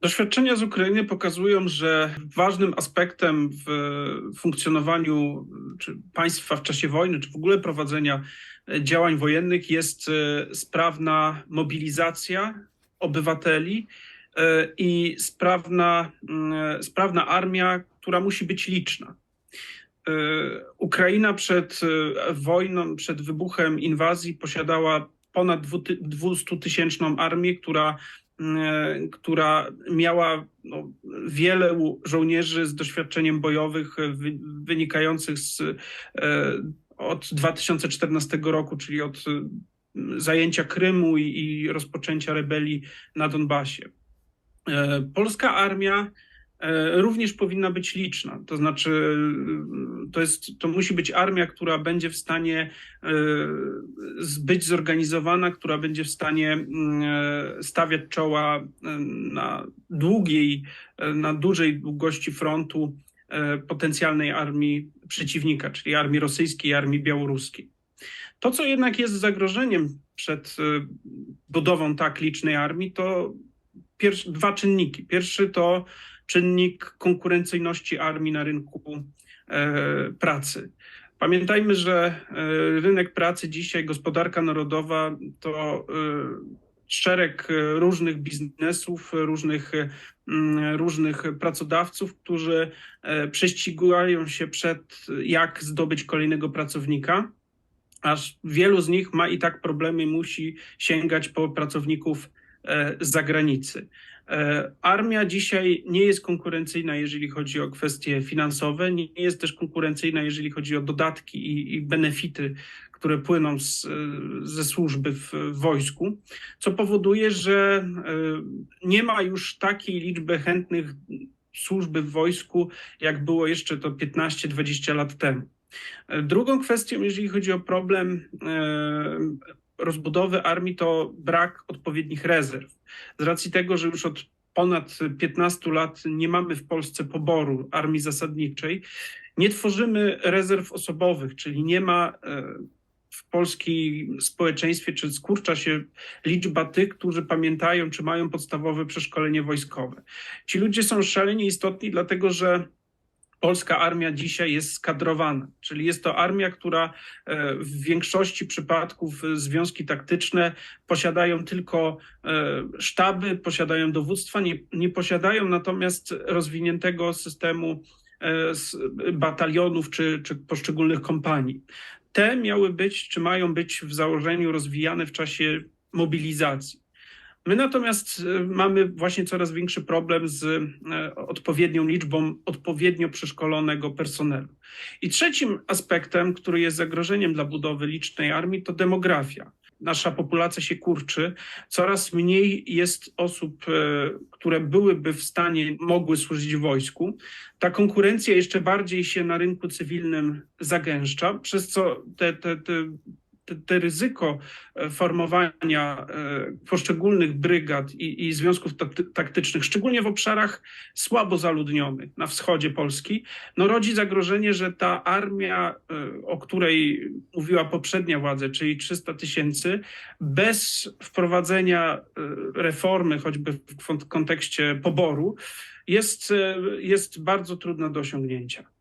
Doświadczenia z Ukrainy pokazują, że ważnym aspektem w funkcjonowaniu państwa w czasie wojny, czy w ogóle prowadzenia działań wojennych jest e, sprawna mobilizacja obywateli e, i sprawna, mm, sprawna armia, która musi być liczna. E, Ukraina przed wojną, przed wybuchem inwazji posiadała ponad 200-tysięczną armię, która E, która miała no, wiele żołnierzy z doświadczeniem bojowych e, wynikających z, e, od 2014 roku, czyli od zajęcia Krymu i, i rozpoczęcia rebelii na Donbasie. Polska armia E, również powinna być liczna. To znaczy, e, to, jest, to musi być armia, która będzie w stanie e, być zorganizowana, która będzie w stanie mm, stawiać czoła na długiej, na dużej długości frontu potencjalnej armii przeciwnika, czyli armii rosyjskiej, armii białoruskiej. To, co jednak jest zagrożeniem przed budową tak licznej armii, to dwa czynniki. Pierwszy to czynnik konkurencyjności armii na rynku e, pracy. Pamiętajmy, że e, rynek pracy dzisiaj, gospodarka narodowa to e, szereg różnych biznesów, różnych, mm, różnych pracodawców, którzy prześcigają się przed jak zdobyć kolejnego pracownika, aż wielu z nich ma i tak problemy, musi sięgać po pracowników z zagranicy. E, armia dzisiaj nie jest konkurencyjna, jeżeli chodzi o kwestie finansowe, nie jest też konkurencyjna, jeżeli chodzi o dodatki i, i benefity, które płyną z, ze służby w, wojsku, co powoduje, że e, nie ma już takiej liczby chętnych służby w wojsku, jak było jeszcze to 15-20 lat temu. E, drugą kwestią, jeżeli chodzi o problem rozbudowy armii, to brak odpowiednich rezerw z racji tego, że już od ponad 15 lat nie mamy w Polsce poboru armii zasadniczej, nie tworzymy rezerw osobowych, czyli nie ma e, w polskim społeczeństwie, czy skurcza się liczba tych, którzy pamiętają, czy mają podstawowe przeszkolenie wojskowe. Ci ludzie są szalenie istotni, dlatego że polska armia dzisiaj jest skadrowana, czyli jest to armia, która e, w większości przypadków e, związki taktyczne posiadają tylko e, sztaby, posiadają dowództwa, nie, nie posiadają natomiast rozwiniętego systemu batalionów czy, czy poszczególnych kompanii. Te miały być, czy mają być w założeniu rozwijane w czasie mobilizacji. My natomiast y, mamy właśnie coraz większy problem z y, odpowiednią liczbą odpowiednio przeszkolonego personelu. I trzecim aspektem, który jest zagrożeniem dla budowy licznej armii, to demografia. Nasza populacja się kurczy, coraz mniej jest osób, y, które byłyby w stanie, mogły służyć wojsku. Ta konkurencja jeszcze bardziej się na rynku cywilnym zagęszcza, przez co te, te, te te ryzyko e, formowania e, poszczególnych brygad i, i związków taktycznych, szczególnie w obszarach słabo zaludnionych na wschodzie Polski, no rodzi zagrożenie, że ta armia, e, o której mówiła poprzednia władza, czyli 300 tysięcy, bez wprowadzenia reformy, choćby w kontekście poboru, jest, jest bardzo trudna do osiągnięcia.